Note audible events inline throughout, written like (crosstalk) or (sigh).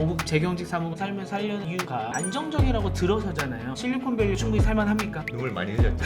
5급 재경직 사무 살면 살려는 이유가 안정적이라고 들어서잖아요. 실리콘밸리 충분히 살만합니까? 눈물 많이 흘렸죠.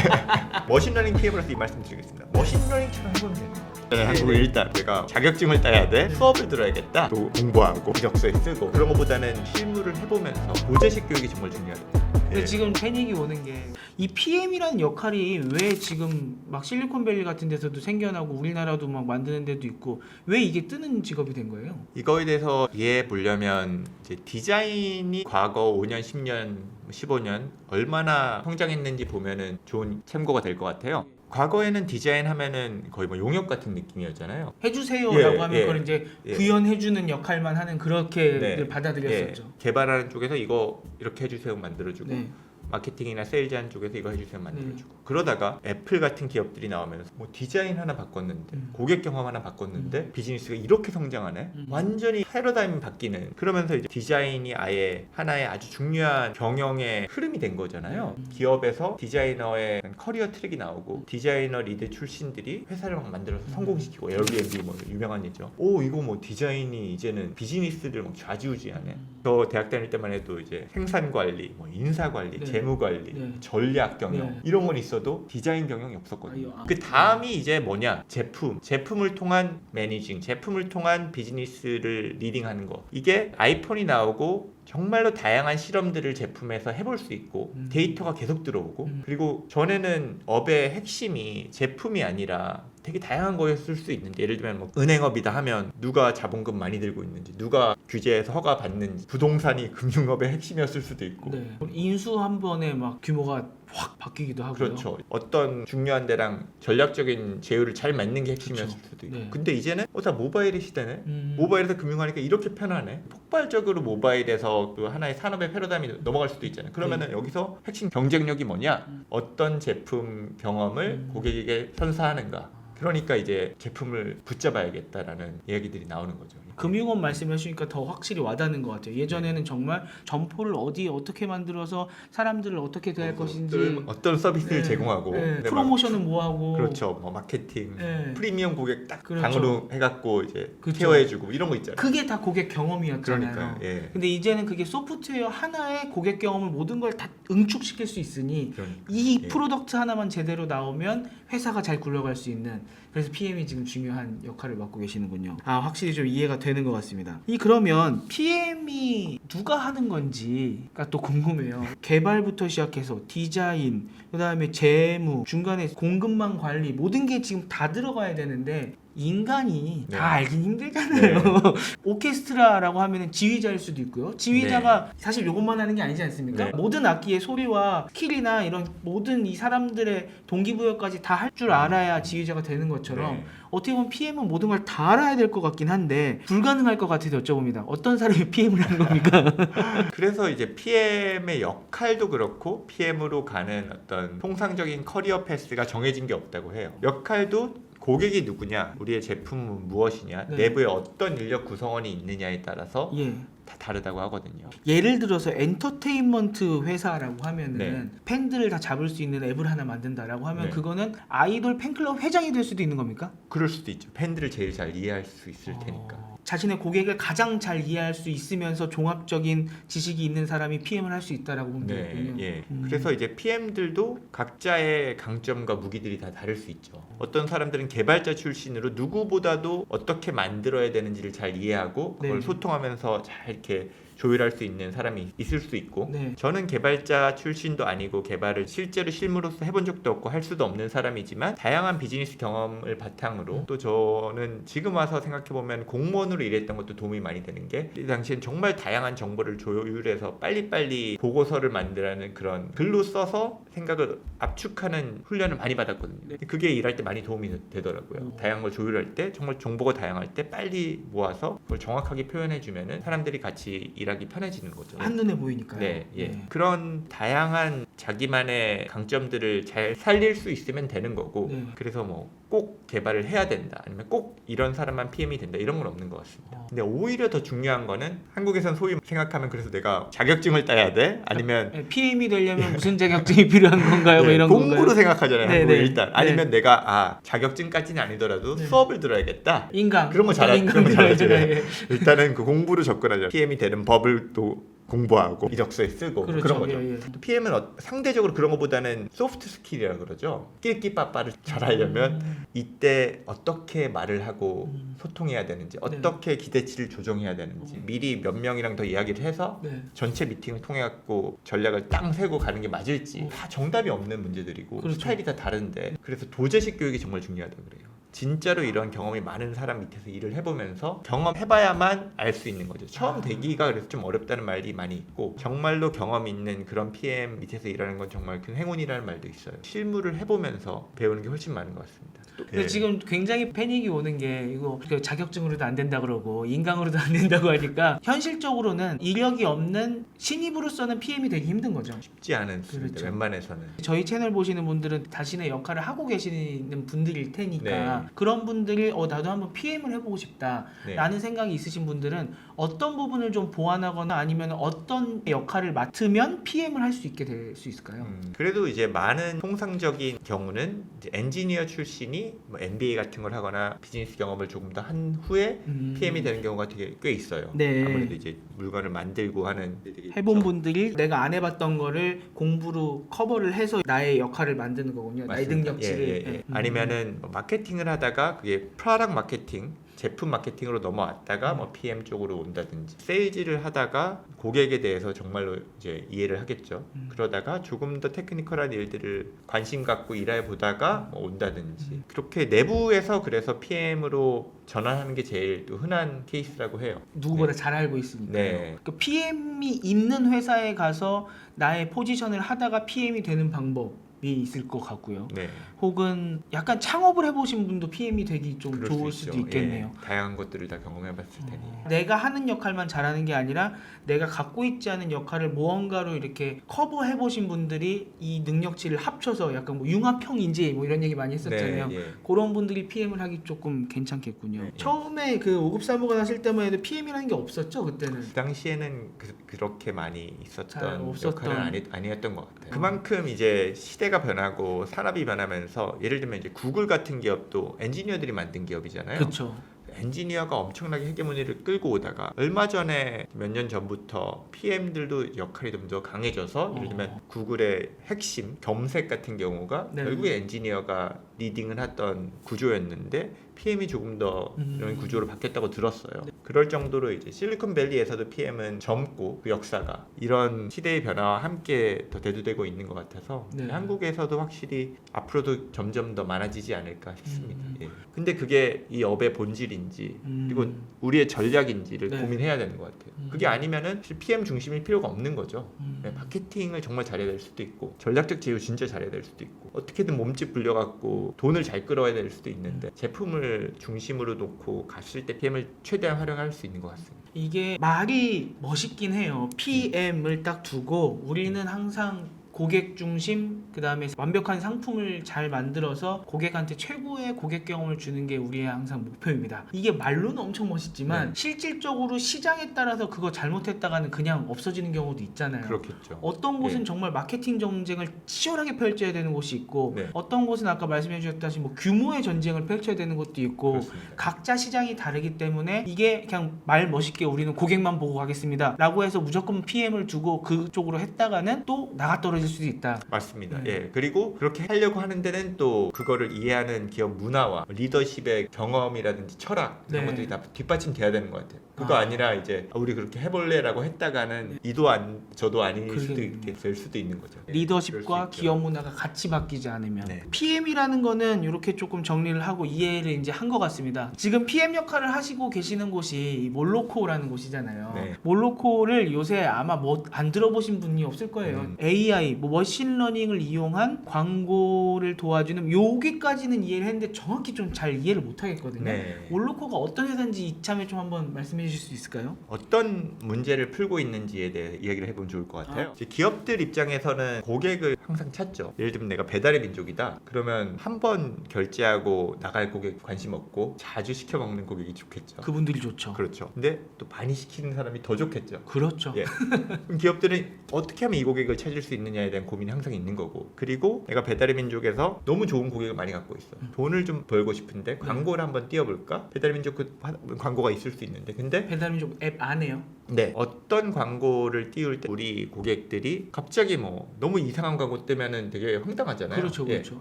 (laughs) 머신러닝 PM으로서 이 말씀 드리겠습니다. 머신러닝처럼 해보면 됩니다. 네, 한국은 일단 내가 자격증을 따야 돼, 수업을 들어야겠다, 또 공부하고 이력서에 쓰고 그런 것보다는 실무를 해보면서 고재식 교육이 정말 중요하다. 근데 지금 패닉이 오는 게 이 PM이라는 역할이 왜 지금 막 실리콘밸리 같은 데서도 생겨나고 우리나라도 막 만드는 데도 있고 왜 이게 뜨는 직업이 된 거예요? 이거에 대해서 이해해 보려면 이제 디자인이 과거 5년, 10년, 15년 얼마나 성장했는지 보면은 좋은 참고가 될 것 같아요. 과거에는 디자인 하면은 거의 뭐 용역 같은 느낌이었잖아요. 해주세요라고 예, 하면 예, 그걸 이제 예. 구현해주는 역할만 하는 그렇게 네. 받아들였었죠. 예, 개발하는 쪽에서 이거 이렇게 해주세요 만들어주고 네. 마케팅이나 세일즈하는 쪽에서 이거 해주세요 만들어주고 그러다가 애플 같은 기업들이 나오면서 뭐 디자인 하나 바꿨는데 음. 고객 경험 하나 바꿨는데 비즈니스가 이렇게 성장하네 음. 완전히 패러다임이 바뀌는 그러면서 이제 디자인이 아예 하나의 아주 중요한 경영의 흐름이 된 거잖아요 음. 기업에서 디자이너의 커리어 트랙이 나오고 디자이너 리드 출신들이 회사를 막 만들어서 음. 성공시키고 에어비앤비 뭐 유명한 예죠 오 이거 뭐 디자인이 이제는 비즈니스를 막 좌지우지하네 음. 저 대학 다닐 때만 해도 이제 생산 관리, 뭐 인사 관리, 네. 재무 관리, 네. 전략 경영 네. 이런 건 있어도 디자인 경영이 없었거든요. 아유, 아. 그 다음이 이제 뭐냐? 제품, 제품을 통한 매니징, 제품을 통한 비즈니스를 리딩하는 거. 이게 아이폰이 나오고 정말로 다양한 실험들을 제품에서 해볼 수 있고 음. 데이터가 계속 들어오고 음. 그리고 전에는 업의 핵심이 제품이 아니라 되게 다양한 거였을 수 있는데 예를 들면 뭐 은행업이다 하면 누가 자본금 많이 들고 있는지 누가 규제에서 허가 받는지 부동산이 (laughs) 금융업의 핵심이었을 수도 있고 네. 인수 한 번에 막 규모가 확 바뀌기도 하고요. 그렇죠. 어떤 중요한 데랑 전략적인 제휴를 잘 맺는 게 핵심이었을 그렇죠. 수도 있고. 네. 근데 이제는 어, 다 모바일의 시대네. 음. 모바일에서 금융하니까 이렇게 편하네. 폭발적으로 모바일에서 그 하나의 산업의 패러다임이 넘어갈 수도 있잖아요. 그러면은 여기서 핵심 경쟁력이 뭐냐? 네. 음. 어떤 제품 경험을 음. 고객에게 선사하는가? 그러니까 이제 제품을 붙잡아야겠다라는 이야기들이 나오는 거죠. 금융업 말씀해주니까 더 확실히 와닿는 것 같아요. 예전에는 정말 점포를 어디 어떻게 만들어서 사람들을 어떻게 대할 것인지 어떤, 어떤 서비스를 네. 제공하고 네. 막 프로모션은 뭐 하고 그렇죠. 뭐 마케팅, 네. 프리미엄 고객 딱 그렇죠. 방으로 해갖고 이제 그렇죠. 케어해주고 이런 거 있잖아요. 그게 다 고객 경험이었잖아요. 그러니까요. 예. 근데 이제는 그게 소프트웨어 하나의 고객 경험을 모든 걸 다 응축시킬 수 있으니 그러니까. 이 예. 프로덕트 하나만 제대로 나오면 회사가 잘 굴러갈 수 있는 그래서 PM이 지금 중요한 역할을 맡고 계시는군요. 아 확실히 좀 이해가 되는 것 같습니다. 이 그러면 PM이 누가 하는 건지가 또 궁금해요. 개발부터 시작해서 디자인, 그 다음에 재무, 중간에 공급망 관리 모든 게 지금 다 들어가야 되는데 인간이 네. 다 알긴 힘들잖아요. (laughs) 오케스트라라고 하면은 지휘자일 수도 있고요. 지휘자가 사실 이것만 하는 게 아니지 않습니까? 네. 모든 악기의 소리와 스킬이나 이런 모든 이 사람들의 동기부여까지 다 할 줄 알아야 지휘자가 되는 것처럼 네. 어떻게 보면 PM은 모든 걸 다 알아야 될 것 같긴 한데 불가능할 것 같아서 여쭤봅니다. 어떤 사람이 (laughs) PM을 하는 겁니까? (laughs) 그래서 이제 PM의 역할도 그렇고 PM으로 가는 어떤 통상적인 커리어 패스가 정해진 게 없다고 해요. 역할도 고객이 누구냐, 우리의 제품은 무엇이냐, 네. 내부에 어떤 인력 구성원이 있느냐에 따라서 예. 다 다르다고 하거든요. 예를 들어서 엔터테인먼트 회사라고 하면은 네. 팬들을 다 잡을 수 있는 앱을 하나 만든다라고 하면 네. 그거는 아이돌 팬클럽 회장이 될 수도 있는 겁니까? 그럴 수도 있죠. 팬들을 제일 잘 이해할 수 있을 어, 테니까. 자신의 고객을 가장 잘 이해할 수 있으면서 종합적인 지식이 있는 사람이 PM을 할 수 있다라고 보면 네, 되겠군요. 예. 음. 그래서 이제 PM들도 각자의 강점과 무기들이 다 다를 수 있죠. 어떤 사람들은 개발자 출신으로 누구보다도 어떻게 만들어야 되는지를 잘 이해하고 그걸 네. 소통하면서 잘 이렇게 조율할 수 있는 사람이 있을 수 있고 네. 저는 개발자 출신도 아니고 개발을 실제로 실무로서 해본 적도 없고 할 수도 없는 사람이지만 다양한 비즈니스 경험을 바탕으로 또 저는 지금 와서 생각해 보면 공무원으로 일했던 것도 도움이 많이 되는 게 이 당시엔 정말 다양한 정보를 조율해서 빨리빨리 보고서를 만들라는 그런 글로 써서 생각을 압축하는 훈련을 많이 받았거든요. 네. 그게 일할 때 많이 도움이 되더라고요. 오. 다양한 걸 조율할 때 정말 정보가 다양할 때 빨리 모아서 그걸 정확하게 표현해 주면은 사람들이 같이 일 하기 편해지는 거죠. 한눈에 보이니까요. 네, 예. 그런 다양한 자기만의 강점들을 잘 살릴 수 있으면 되는 거고 네. 그래서 뭐꼭 개발을 해야 된다 아니면 꼭 이런 사람만 PM이 된다 이런 건 없는 것 같습니다. 어. 근데 오히려 더 중요한 거는 한국에선 소위 생각하면 그래서 내가 자격증을 따야 돼 아니면 PM이 되려면 무슨 자격증이 (laughs) 필요한 건가요? 뭐 네, 이런 공부로 건가요? 생각하잖아요. 네, 한국은 네. 일단 네. 아니면 내가 아 자격증까지는 아니더라도 네. 수업을 들어야겠다. 인강 그런 거 잘하- 인강 그런 거 들어야죠. 잘하죠. 예. 일단은 그 공부로 접근하죠. PM이 되는 법을 또 공부하고 이력서에 쓰고 그렇죠. 그런 거죠. 예, 예. 또 PM은 어, 상대적으로 그런 것보다는 소프트 스킬이라 그러죠. 끼끼빠빠를 잘하려면 이때 어떻게 말을 하고 음. 소통해야 되는지, 네. 어떻게 기대치를 조정해야 되는지 미리 몇 명이랑 더 이야기를 해서 네. 전체 미팅을 통해 갖고 전략을 딱 세고 가는 게 맞을지 다 정답이 없는 문제들이고 그렇죠. 스타일이 다 다른데 그래서 도제식 교육이 정말 중요하다 고 그래요. 진짜로 이런 경험이 많은 사람 밑에서 일을 해보면서 경험해봐야만 알 수 있는 거죠. 처음 아. 되기가 그래서 좀 어렵다는 말이 많이 있고 정말로 경험 있는 그런 PM 밑에서 일하는 건 정말 큰 행운이라는 말도 있어요. 실무를 해보면서 배우는 게 훨씬 많은 것 같습니다. 또- 근데 예. 지금 굉장히 패닉이 오는 게 이거 그 자격증으로도 안 된다 그러고 인강으로도 안 된다고 하니까 현실적으로는 이력이 없는 신입으로서는 PM이 되기 힘든 거죠. 쉽지 않습니다. 그렇죠. 웬만해서는. 저희 채널 보시는 분들은 자신의 역할을 하고 계시는 분들일 테니까 네. 그런 분들이 어 나도 한번 PM을 해보고 싶다 네. 라는 생각이 있으신 분들은 어떤 부분을 좀 보완하거나 아니면 어떤 역할을 맡으면 PM을 할 수 있게 될 수 있을까요? 음, 그래도 이제 많은 통상적인 경우는 엔지니어 출신이 뭐 MBA 같은 걸 하거나 비즈니스 경험을 조금 더 한 후에 음. PM이 되는 경우가 되게 꽤 있어요. 네. 아무래도 이제 물건을 만들고 하는 해본. 분들이 내가 안 해봤던 거를 공부로 커버를 해서 나의 역할을 만드는 거군요. 나의 맞습니다. 능력치를. 예, 예, 예. 예. 아니면은 뭐 마케팅을 하다가 그게 프로덕 마케팅 제품 마케팅으로 넘어왔다가 뭐 PM 쪽으로 온다든지 세일즈를 하다가 고객에 대해서 정말로 이제 이해를 하겠죠. 음. 그러다가 조금 더 테크니컬한 일들을 관심 갖고 일해 보다가 뭐 음. 온다든지 그렇게 내부에서 그래서 PM으로 전환하는 게 제일 또 흔한 케이스라고 해요. 누구보다 잘 알고 있으니까. 네. 그 PM이 있는 회사에 가서 나의 포지션을 하다가 PM이 되는 방법이 있을 것 같고요. 네. 혹은 약간 창업을 해보신 분도 PM이 되기 좀 좋을 수 수도 있죠. 있겠네요. 예, 다양한 것들을 다 경험해봤을 테니. 내가 하는 역할만 잘하는 게 아니라 내가 갖고 있지 않은 역할을 무언가로 이렇게 커버해 보신 분들이 이 능력치를 합쳐서 약간 뭐 융합형 인재 뭐 이런 얘기 많이 했었잖아요. 네, 예. 그런 분들이 PM을 하기 조금 괜찮겠군요. 네. 처음에 그 5급 사무가 났을 때만 해도 PM이라는 게 없었죠 그때는. 그 당시에는 그, 렇게 많이 잘 있었던 없었던. 역할은 아니, 아니었던 것 같아요. 그만큼 이제 시대가 변하고 산업이 변하면서 예를 들면 이제 구글 같은 기업도 엔지니어들이 만든 기업이잖아요. 그렇죠. 엔지니어가 엄청나게 헤게모니를 끌고 오다가 얼마 전에 몇 년 전부터 PM들도 역할이 좀 더 강해져서 예를 들면 어. 구글의 핵심 검색 같은 경우가 네. 결국에 엔지니어가 리딩을 했던 구조였는데 PM이 조금 더 음. 이런 구조로 바뀌었다고 들었어요. 그럴 정도로 이제 실리콘밸리에서도 PM은 젊고 그 역사가 이런 시대의 변화와 함께 더 대두되고 있는 것 같아서 네. 한국에서도 확실히 앞으로도 점점 더 많아지지 않을까 싶습니다. 음. 예. 근데 그게 이 업의 본질인지 음. 그리고 우리의 전략인지를 네. 고민해야 되는 것 같아요. 음. 그게 아니면은 PM 중심일 필요가 없는 거죠. 음. 네, 마케팅을 정말 잘해야 될 수도 있고 전략적 제휴 진짜 잘해야 될 수도 있고 어떻게든 몸집 불려갖고 돈을 잘 끌어야 될 수도 있는데 제품을 중심으로 놓고 갔을 때 PM을 최대한 활용 할 수 있는 것 같습니다. 이게 말이 멋있긴 해요. PM을 딱 두고 우리는 항상 고객 중심 그다음에 완벽한 상품을 잘 만들어서 고객한테 최고의 고객 경험을 주는 게 우리의 항상 목표입니다. 이게 말로는 엄청 멋있지만 네. 실질적으로 시장에 따라서 그거 잘못했다가는 그냥 없어지는 경우도 있잖아요. 그렇겠죠. 어떤 곳은 예. 정말 마케팅 전쟁을 치열하게 펼쳐야 되는 곳이 있고 네. 어떤 곳은 아까 말씀해 주셨다시피 뭐 규모의 전쟁을 펼쳐야 되는 것도 있고 그렇습니다. 각자 시장이 다르기 때문에 이게 그냥 말 멋있게 우리는 고객만 보고 가겠습니다 라고 해서 무조건 PM을 두고 그쪽으로 했다가는 또 나가 떨어 질 수도 있다 맞습니다. 네. 예. 그리고 그렇게 하려고 하는 데는 또 그거를 이해하는 기업 문화와 리더십의 경험이라든지 철학 이런 네. 것들이 다 뒷받침돼야 되는 것 같아요. 그거 아. 아. 니라 이제 아, 우리 그렇게 해볼래라고 했다가는 이도 안 저도 아닐 수도 그러겠네요. 있게 될 수도 있는 거죠. 예. 리더십과 그럴 수 있죠. 기업 문화가 같이 바뀌지 않으면 네. PM이라는 거는 이렇게 조금 정리를 하고 이해를 이제 한 것 같습니다. 지금 PM 역할을 하시고 계시는 곳이 이 몰로코라는 곳이잖아요. 네. 몰로코를 요새 아마 뭐 안 들어보신 분이 없을 거예요. 음. AI, 뭐 머신러닝을 이용한 광고를 도와주는 여기까지는 이해를 했는데 정확히 좀 잘 이해를 못 하겠거든요. 네. 몰로코가 어떤 회사인지 이참에 좀 한번 말씀해 주실 수 있을까요? 어떤 문제를 풀고 있는지에 대해 이야기를 해보면 좋을 것 같아요. 아. 기업들 입장에서는 고객을 항상 찾죠. 예를 들면 내가 배달의 민족이다. 그러면 한 번 결제하고 나갈 고객 관심 없고 자주 시켜 먹는 고객이 좋겠죠. 그분들이 좋죠. 그렇죠. 근데 또 많이 시키는 사람이 더 좋겠죠. 그렇죠. 예. (laughs) 그럼 기업들은 어떻게 하면 이 고객을 찾을 수 있느냐에 대한 고민이 항상 있는 거고 그리고 내가 배달의 민족에서 너무 좋은 고객을 많이 갖고 있어 돈을 좀 벌고 싶은데 광고를 한번 띄워볼까 배달의 민족 그 화- 광고가 있을 수 있는데 근데 배달민족 앱 안에요. 네 어떤 광고를 띄울 때 우리 고객들이 갑자기 뭐 너무 이상한 광고 뜨면은 되게 황당하잖아요 그렇죠, 예, 그렇죠.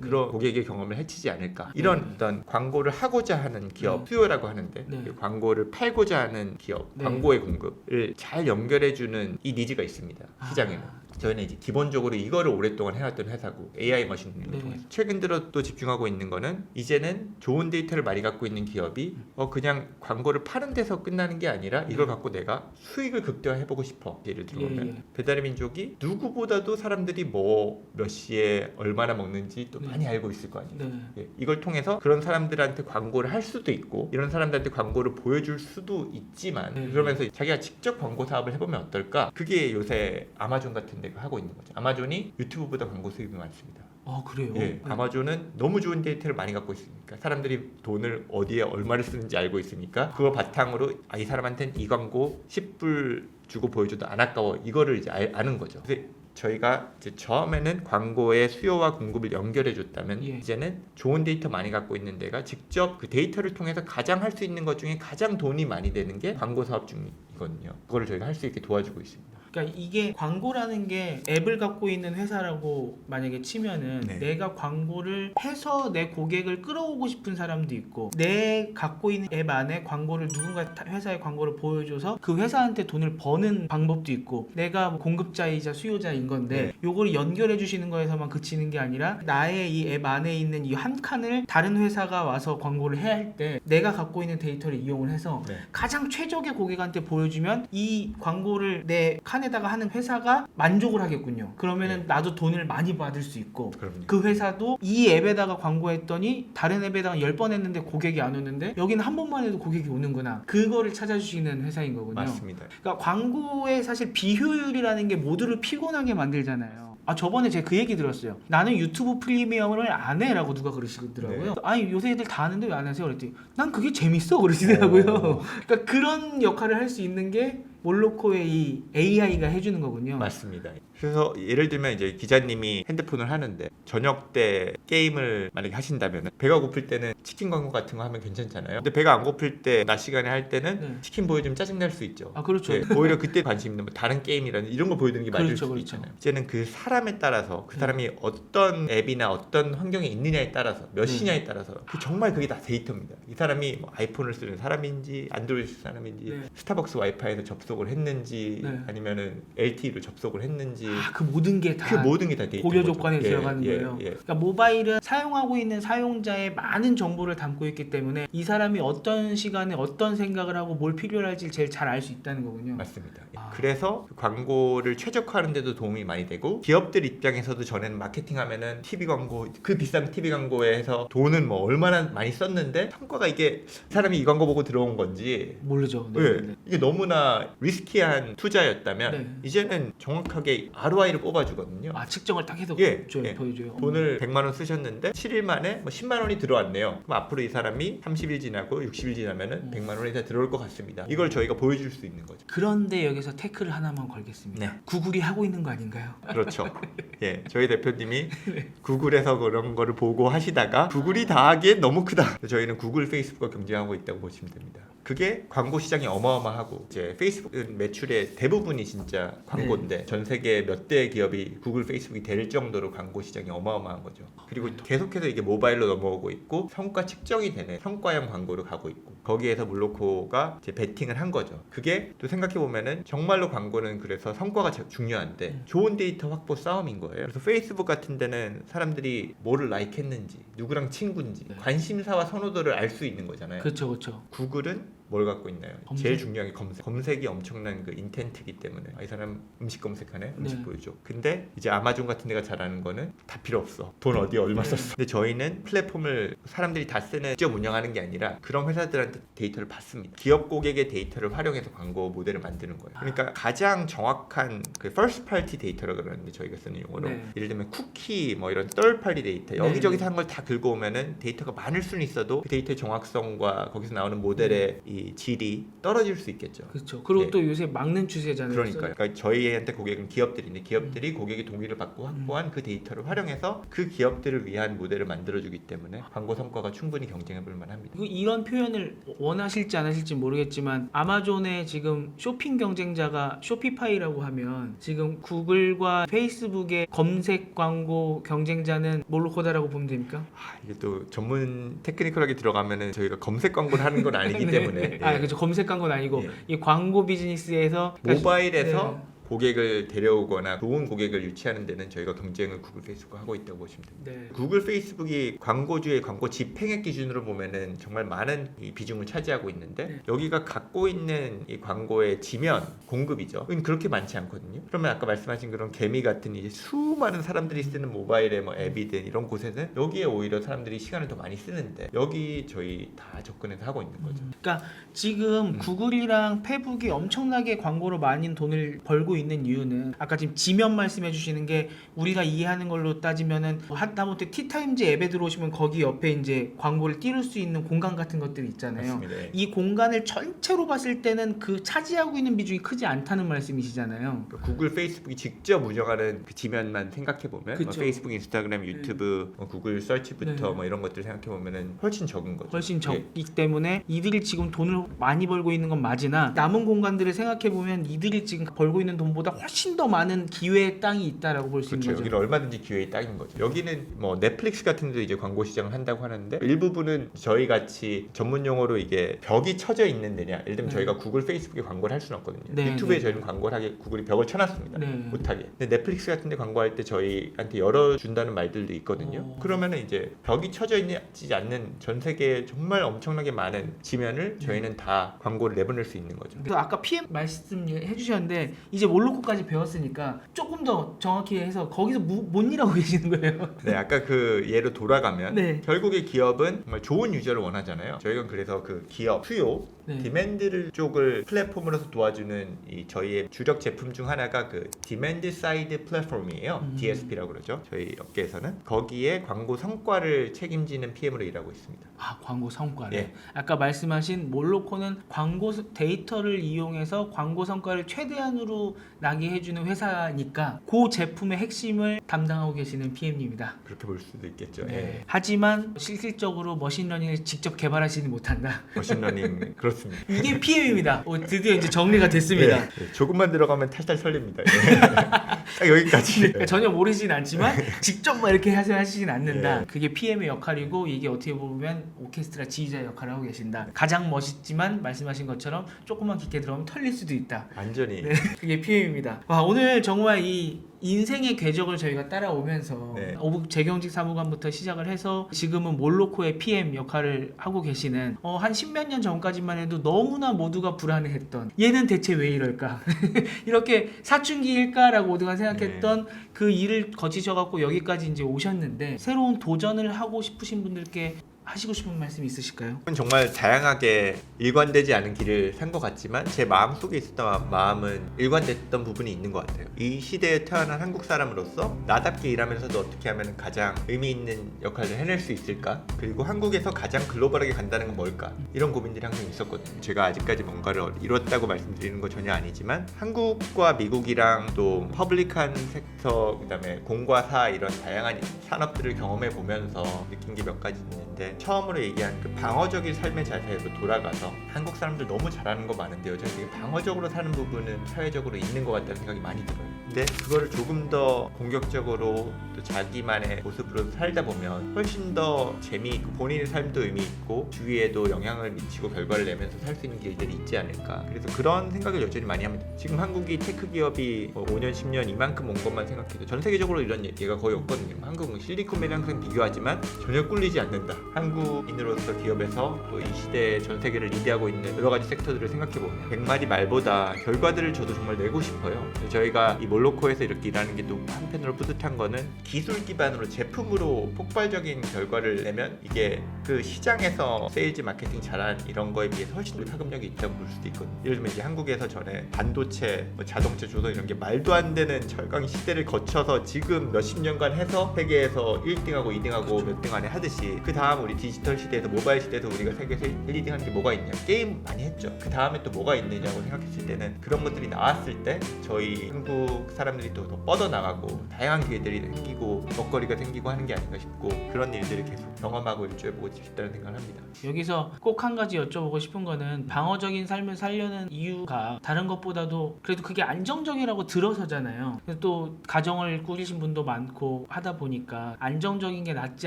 그런 고객의 경험을 해치지 않을까 이런 네. 어떤 광고를 하고자 하는 기업 수요라고 하는데 네. 그 광고를 팔고자 하는 기업 네. 광고의 공급을 잘 연결해주는 이 니즈가 있습니다 시장에는 아. 저희는 이제 기본적으로 이거를 오랫동안 해왔던 회사고 AI 머신러닝을 네. 통해서 최근 들어 또 집중하고 있는 거는 이제는 좋은 데이터를 많이 갖고 있는 기업이 어 그냥 광고를 파는 데서 끝나는 게 아니라 이걸 갖고 내가 수익을 극대화해보고 싶어 예를 들어보면 예, 예. 배달의 민족이 누구보다도 사람들이 뭐 몇 시에 얼마나 먹는지 또 네. 많이 알고 있을 거 아니에요 네. 예, 이걸 통해서 그런 사람들한테 광고를 할 수도 있고 이런 사람들한테 광고를 보여줄 수도 있지만 네. 그러면서 자기가 직접 광고 사업을 해보면 어떨까 그게 요새 아마존 같은 데가 하고 있는 거죠 아마존이 유튜브보다 광고 수익이 많습니다 아 그래요. 예, 네. 아마존은 너무 좋은 데이터를 많이 갖고 있으니까 사람들이 돈을 어디에 얼마를 쓰는지 알고 있으니까 그거 바탕으로 아, 이 사람한테는 이 광고 10불 주고 보여줘도 안 아까워 이거를 이제 알- 아는 거죠. 그래서 저희가 이제 처음에는 광고의 수요와 공급을 연결해 줬다면 예. 이제는 좋은 데이터 많이 갖고 있는 데가 직접 그 데이터를 통해서 가장 할 수 있는 것 중에 가장 돈이 많이 되는 게 광고 사업 중이거든요. 그거를 저희가 할 수 있게 도와주고 있습니다. 그러니까 이게 광고라는 게 앱을 갖고 있는 회사라고 만약에 치면은 네. 내가 광고를 해서 내 고객을 끌어오고 싶은 사람도 있고 내 갖고 있는 앱 안에 광고를 누군가 타- 회사의 광고를 보여줘서 그 회사한테 돈을 버는 방법도 있고 내가 뭐 공급자이자 수요자인 건데 네. 요거를 연결해 주시는 거에서만 그치는 게 아니라 나의 이 앱 안에 있는 이 한 칸을 다른 회사가 와서 광고를 해야 할 때 내가 갖고 있는 데이터를 이용을 해서 네. 가장 최적의 고객한테 보여주면 이 광고를 내 칸에 다가 하는 회사가 만족을 하겠군요. 그러면은 네. 나도 돈을 많이 받을 수 있고 그럼요. 그 회사도 이 앱에다가 광고했더니 다른 앱에다가 10번 했는데 고객이 안 오는데 여기는 한 번만 해도 고객이 오는구나. 그거를 찾아주시는 회사인 거군요. 맞습니다. 그러니까 광고의 사실 비효율이라는 게 모두를 피곤하게 만들잖아요. 아 저번에 제가 그 얘기 들었어요. 나는 유튜브 프리미엄을 안 해라고 누가 그러시더라고요. 네. 아니 요새 애들 다 하는데 왜 안 하세요? 그랬더니 난 그게 재밌어 그러시더라고요. 오. 그러니까 그런 역할을 할 수 있는 게 몰로코의 이 AI가 해주는 거군요. 맞습니다. 그래서 예를 들면 이제 기자님이 핸드폰을 하는데 저녁 때 게임을 만약에 하신다면 배가 고플 때는 치킨 광고 같은 거 하면 괜찮잖아요. 근데 배가 안 고플 때 낮 시간에 할 때는 네. 치킨 보여주면 짜증 날 수 있죠. 아 그렇죠. 네, 오히려 그때 관심 있는 뭐 다른 게임이라든지 이런 거 보여드리는 게 맞을 그렇죠, 수도 그렇죠. 있잖아요. 이제는 그 사람에 따라서 그 네. 사람이 어떤 앱이나 어떤 환경에 있느냐에 따라서 몇 네. 시냐에 따라서 그 정말 그게 다 데이터입니다. 이 사람이 뭐 아이폰을 쓰는 사람인지 안드로이드 쓰는 사람인지 네. 스타벅스 와이파이에서 접속 을 했는지 네. 아니면은 LTE로 접속을 했는지 아, 그 모든 게 다 그 모든 게 다 데이터 고려 조건에 들어가는 예, 거예요. 예. 그러니까 모바일은 사용하고 있는 사용자의 많은 정보를 담고 있기 때문에 이 사람이 어떤 시간에 어떤 생각을 하고 뭘 필요로 할지 제일 잘 알 수 있다는 거군요. 맞습니다. 예. 아. 그래서 그 광고를 최적화하는 데도 도움이 많이 되고 기업들 입장에서도 전에는 마케팅 하면은 TV 광고 그 비싼 TV 광고에 해서 돈은 뭐 얼마나 많이 썼는데 성과가 이게 사람이 이 광고 보고 들어온 건지 모르죠. 네, 예, 네, 네. 이게 너무나 리스키한 투자였다면 네. 이제는 정확하게 ROI를 뽑아주거든요. 아 측정을 딱 해서 예, 줘요, 예. 보여줘요. 돈을 100만 원 쓰셨는데 7일 만에 뭐 10만 원이 들어왔네요. 그럼 앞으로 이 사람이 30일 지나고 60일 지나면은 음. 100만 원이 다 들어올 것 같습니다. 이걸 저희가 보여줄 수 있는 거죠. 그런데 여기서 태클을 하나만 걸겠습니다. 네. 구글이 하고 있는 거 아닌가요? 그렇죠. (laughs) 예, 저희 대표님이 (laughs) 구글에서 그런 거를 보고 하시다가 구글이 다 하기엔 너무 크다. 저희는 구글, 페이스북과 경쟁하고 있다고 보시면 됩니다. 그게 광고 시장이 어마어마하고 이제 페이스북은 매출의 대부분이 진짜 광고인데 전 세계 몇 대 기업이 구글, 페이스북이 될 정도로 광고 시장이 어마어마한 거죠. 그리고 계속해서 이게 모바일로 넘어오고 있고 성과 측정이 되는 성과형 광고로 가고 있고 거기에서 물로코가 이제 베팅을 한 거죠. 그게 또 생각해 보면은 정말로 광고는 그래서 성과가 자- 중요한데 음. 좋은 데이터 확보 싸움인 거예요. 그래서 페이스북 같은 데는 사람들이 뭐를 라이크했는지 누구랑 친구인지 네. 관심사와 선호도를 알 수 있는 거잖아요. 그렇죠, 그렇죠. 구글은 뭘 갖고 있나요? 검색? 제일 중요한 게 검색. 검색이 엄청난 그 인텐트이기 때문에 아, 이 사람 음식 검색하네, 음식 네. 보여줘. 근데 이제 아마존 같은 데가 잘하는 거는 다 필요 없어. 돈 어디 얼마 네. 썼어. 근데 저희는 플랫폼을 사람들이 다 쓰는 직접 운영하는 게 아니라 그런 회사들한테 데이터를 받습니다. 기업 고객의 데이터를 활용해서 광고 모델을 만드는 거예요. 그러니까 가장 정확한 그 first party 데이터라 그러는데 저희가 쓰는 용어로 네. 예를 들면 쿠키 뭐 이런 third party 데이터 네. 여기저기서 한 걸 다 긁어 오면은 데이터가 많을 수는 있어도 그 데이터의 정확성과 거기서 나오는 모델의 이 질이 떨어질 수 있겠죠. 그렇죠. 그리고 네. 또 요새 막는 추세잖아요. 그러니까요. 그러니까 저희한테 고객은 기업들인데 기업들이 음. 고객의 동의를 받고 확보한 그 데이터를 활용해서 그 기업들을 위한 모델을 만들어주기 때문에 광고 성과가 충분히 경쟁해볼 만합니다. 그리고 이런 표현을 원하실지 안 하실지 모르겠지만 아마존의 지금 쇼핑 경쟁자가 쇼피파이라고 하면 지금 구글과 페이스북의 검색 광고 경쟁자는 몰로코다라고 보면 됩니까? 아, 이게 또 전문 테크니컬하게 들어가면은 저희가 검색 광고를 하는 건 아니기 (laughs) 때문에 아 예. 그렇죠. 검색 광고는 아니고 예. 이 광고 비즈니스에서 그러니까 모바일에서 네. 고객을 데려오거나 좋은 고객을 유치하는 데는 저희가 경쟁을 구글 페이스북과 하고 있다고 보시면 됩니다. 네. 구글 페이스북이 광고주의 광고 집행액 기준으로 보면은 정말 많은 이 비중을 차지하고 있는데 네. 여기가 갖고 있는 이 광고의 지면 공급이죠. 은 그렇게 많지 않거든요. 그러면 아까 말씀하신 그런 개미 같은 이제 수많은 사람들이 쓰는 모바일의 뭐 앱이든 이런 곳에는 여기에 오히려 사람들이 시간을 더 많이 쓰는데 여기 저희 다 접근해서 하고 있는 거죠. 그러니까 지금 음. 구글이랑 페북이 엄청나게 광고로 많이 돈을 벌고 있는 이유는 아까 지금 지면 말씀해 주시는 게 우리가 이해하는 걸로 따지면은 뭐 하다못해 티타임즈 앱에 들어오시면 거기 옆에 이제 광고를 띄울 수 있는 공간 같은 것들이 있잖아요. 맞습니다. 예. 이 공간을 전체로 봤을 때는 그 차지하고 있는 비중이 크지 않다는 말씀이시잖아요. 그러니까 구글, 페이스북이 직접 운영하는 그 지면만 생각해 보면 뭐 그쵸. 페이스북, 인스타그램, 유튜브, 뭐 구글 서치부터 네. 뭐 이런 것들 생각해 보면은 훨씬 적은 거죠. 훨씬 예. 적기 때문에 이들이 지금 돈을 많이 벌고 있는 건 맞으나 남은 공간들을 생각해 보면 이들이 지금 벌고 있는 돈 보다 훨씬 더 많은 기회의 땅이 있다라고 볼수 그렇죠. 있는 거죠. 여기는 얼마든지 기회의 땅인 거죠. 여기는 뭐 넷플릭스 같은 데도 이제 광고 시장을 한다고 하는데 일부분은 저희 같이 전문 용어로 이게 벽이 쳐져 있는 데냐. 예를 들면 네. 저희가 구글, 페이스북에 광고를 할 수는 없거든요. 네, 유튜브에 네. 저희는 광고를 하게 구글이 벽을 쳐놨습니다. 네. 못하게. 근데 넷플릭스 같은 데 광고할 때 저희한테 열어준다는 말들도 있거든요. 오. 그러면은 이제 벽이 쳐져 있지 않는 전 세계에 정말 엄청나게 많은 지면을 네. 저희는 다 광고를 내보낼 수 있는 거죠. 그래서 아까 PM 말씀해 주셨는데 이제 몰로코까지 배웠으니까 조금 더 정확히 해서 거기서 무, 뭔 일하고 (laughs) 계시는 거예요? 네, 아까 그 예로 돌아가면 네. 결국에 기업은 정말 좋은 유저를 원하잖아요. 저희가 그래서 그 기업 수요 네. 디맨드를 쪽을 플랫폼으로서 도와주는 이 저희의 주력 제품 중 하나가 그 디맨드 사이드 플랫폼이에요. 음. DSP라고 그러죠. 저희 업계에서는 거기에 광고 성과를 책임지는 PM으로 일하고 있습니다. 아 광고 성과를 예. 아까 말씀하신 몰로코는 광고 스- 데이터를 이용해서 광고 성과를 최대한으로 나게 해주는 회사니까 그 제품의 핵심을 담당하고 계시는 PM입니다. 그렇게 볼 수도 있겠죠. 네. 예. 하지만 실질적으로 머신러닝을 직접 개발하시는 못한다. 머신러닝 그렇 습니다. 이게 PM입니다. 어, 드디어 이제 정리가 됐습니다. 네, 네, 조금만 들어가면 탈탈 털립니다. 예. (laughs) 딱 여기까지. 그러니까 전혀 모르진 않지만 직접 뭐 이렇게 하시- 하시진 않는다. 네. 그게 PM의 역할이고 이게 어떻게 보면 오케스트라 지휘자 역할을 하고 계신다. 가장 멋있지만 말씀하신 것처럼 조금만 깊게 들어가면 털릴 수도 있다. 완전히 네, 그게 PM입니다. 와, 오늘 정말 이 인생의 궤적을 저희가 따라오면서 네. 어북 재경직 사무관부터 시작을 해서 지금은 몰로코의 PM 역할을 하고 계시는 어, 한 십몇 년 전까지만 해도 너무나 모두가 불안해했던 얘는 대체 왜 이럴까 (laughs) 이렇게 사춘기일까라고 모두가 생각했던 그 일을 거치셔갖고 여기까지 이제 오셨는데 새로운 도전을 하고 싶으신 분들께 하시고 싶은 말씀 있으실까요? 정말 다양하게 일관되지 않은 길을 산 것 같지만 제 마음 속에 있었던 마- 마음은 일관됐던 부분이 있는 것 같아요. 이 시대에 태어난 한국 사람으로서 나답게 일하면서도 어떻게 하면 가장 의미 있는 역할을 해낼 수 있을까? 그리고 한국에서 가장 글로벌하게 간다는 건 뭘까? 이런 고민들이 항상 있었거든요. 제가 아직까지 뭔가를 이뤘다고 말씀드리는 건 전혀 아니지만 한국과 미국이랑 또 퍼블릭한 섹터 그다음에 공과 사 이런 다양한 산업들을 경험해 보면서 느낀 게 몇 가지 있는데 처음으로 얘기한 그 방어적인 삶의 자세로 돌아가서 한국 사람들 너무 잘하는 거 많은데요. 저는 되게 방어적으로 사는 부분은 사회적으로 있는 것 같다는 생각이 많이 들어요. 근데 그거를 조금 더 공격적으로 또 자기만의 모습으로 살다 보면 훨씬 더 재미있고 본인의 삶도 의미 있고 주위에도 영향을 미치고 결과를 내면서 살 수 있는 길들이 있지 않을까. 그래서 그런 생각을 여전히 많이 합니다. 지금 한국이 테크 기업이 뭐 5년, 10년 이만큼 온 것만 생각해도 전 세계적으로 이런 얘기가 거의 없거든요. 한국은 실리콘밸리 항상 비교하지만 전혀 꿀리지 않는다. 한국인으로서 기업에서 또 이 시대에 전 세계를 리드하고 있는 여러 가지 섹터들을 생각해 보면 100마디 말보다 결과들을 저도 정말 내고 싶어요. 저희가 이 몰로코에서 이렇게 일하는 게 또 한편으로 뿌듯한 거는 기술 기반으로 제품으로 폭발적인 결과를 내면 이게 그 시장에서 세일즈 마케팅 잘한 이런 거에 비해서 훨씬 더 파급력이 있다고 볼 수도 있거든요. 예를 들면 이제 한국에서 전에 반도체, 뭐 자동차 조선 이런 게 말도 안 되는 철강 시대를 거쳐서 지금 몇십 년간 해서 세계에서 1등하고 2등하고 몇 등 안에 하듯이 그 다음 우리 디지털 시대에서 모바일 시대에서 우리가 세계에서 1, 2등 하는 게 뭐가 있냐 게임 많이 했죠 그 다음에 또 뭐가 있느냐고 생각했을 때는 그런 것들이 나왔을 때 저희 한국 사람들이 또 더 뻗어나가고 다양한 기회들이 생기고 먹거리가 생기고 하는 게 아닌가 싶고 그런 일들을 계속 경험하고 일조해보고 싶다는 생각을 합니다 여기서 꼭 한 가지 여쭤보고 싶은 거는 방어적인 삶을 살려는 이유가 다른 것보다도 그래도 그게 안정적이라고 들어서잖아요. 또 가정을 꾸리신 분도 많고 하다 보니까 안정적인 게 낫지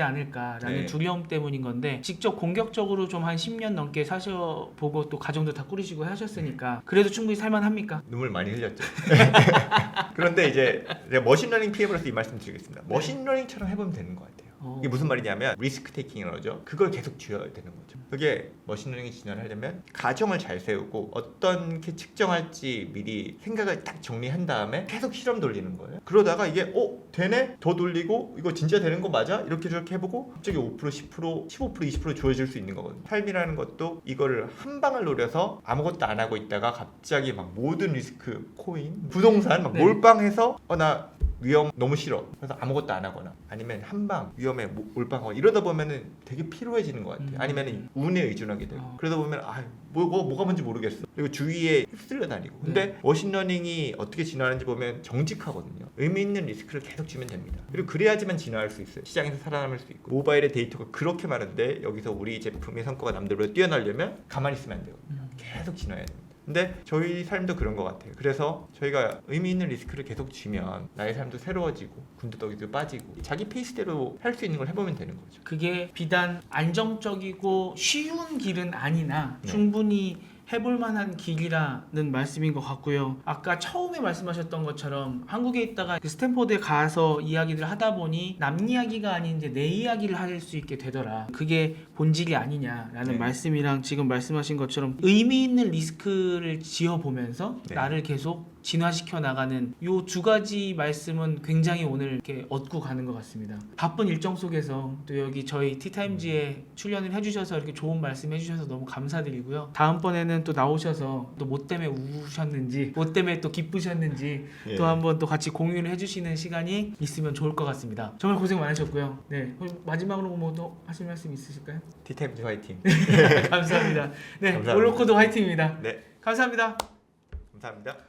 않을까라는 네. 두려움 때문 인 건데 직접 공격적으로 좀 한 10년 넘게 사셔보고 또 가정도 다 꾸리시고 하셨으니까 그래도 충분히 살만합니까? 눈물 많이 흘렸죠. (laughs) 그런데 이제 제가 머신러닝 PM으로서 이 말씀 드리겠습니다. 머신러닝처럼 해보면 되는 것 같아요. 어, 이게 무슨 말이냐면 리스크 테이킹이라고 하죠. 그걸 계속 쥐어야 되는 거죠. 그게 머신러닝이 진화하려면 가정을 잘 세우고 어떻게 측정할지 미리 생각을 딱 정리한 다음에 계속 실험 돌리는 거예요. 그러다가 이게 어 되네 더 돌리고 이거 진짜 되는 거 맞아 이렇게 저렇게 해보고 갑자기 5% 10% 15% 20% 주어질 수 있는 거거든요. 삶이라는 것도 이거를 한 방을 노려서 아무것도 안 하고 있다가 갑자기 막 모든 리스크 코인 부동산 막 네. 몰빵해서 어나 위험 너무 싫어. 그래서 아무것도 안 하거나 아니면 한방 위험에 모- 몰빵하고 이러다 보면은 되게 피로해지는 것 같아요. 음. 아니면 운에 의존하게 되고 어. 그러다 보면 아 뭐, 뭐 뭐가 뭔지 모르겠어. 그리고 주위에 휩쓸려 다니고. 근데 네. 머신러닝이 어떻게 진화하는지 보면 정직하거든요. 의미 있는 리스크를 계속 주면 됩니다. 그리고 그래야지만 진화할 수 있어요. 시장에서 살아남을 수 있고 모바일의 데이터가 그렇게 많은데 여기서 우리 제품의 성과가 남들보다 뛰어나려면 가만히 있으면 안 돼요. 음. 계속 진화해야 됩니다. 근데 저희 삶도 그런 것 같아요. 그래서 저희가 의미 있는 리스크를 계속 쥐면 나의 삶도 새로워지고 군더더기도 빠지고 자기 페이스대로 할 수 있는 걸 해보면 되는 거죠. 그게 비단 안정적이고 쉬운 길은 아니나 네. 충분히 해볼 만한 길이라는 말씀인 것 같고요. 아까 처음에 말씀하셨던 것처럼 한국에 있다가 그 스탠포드에 가서 이야기를 하다 보니 남 이야기가 아닌 이제 내 이야기를 할 수 있게 되더라. 그게 본질이 아니냐라는 네. 말씀이랑 지금 말씀하신 것처럼 의미 있는 리스크를 지어 보면서 네. 나를 계속 진화시켜 나가는 요 두 가지 말씀은 굉장히 오늘 이렇게 얻고 가는 것 같습니다. 바쁜 일정 속에서 또 여기 저희 티타임즈에 출연을 해주셔서 이렇게 좋은 말씀 해주셔서 너무 감사드리고요. 다음번에는 또 나오셔서 또 뭐 때문에 우셨는지, 뭐 때문에 또 기쁘셨는지 예. 또 한번 또 같이 공유를 해주시는 시간이 있으면 좋을 것 같습니다. 정말 고생 많으셨고요. 네, 마지막으로 뭐더 하실 말씀 있으실까요? 티타임즈 화이팅. (laughs) 감사합니다. 네, 감사합니다. 올로코드 화이팅입니다. 네, 감사합니다. 감사합니다.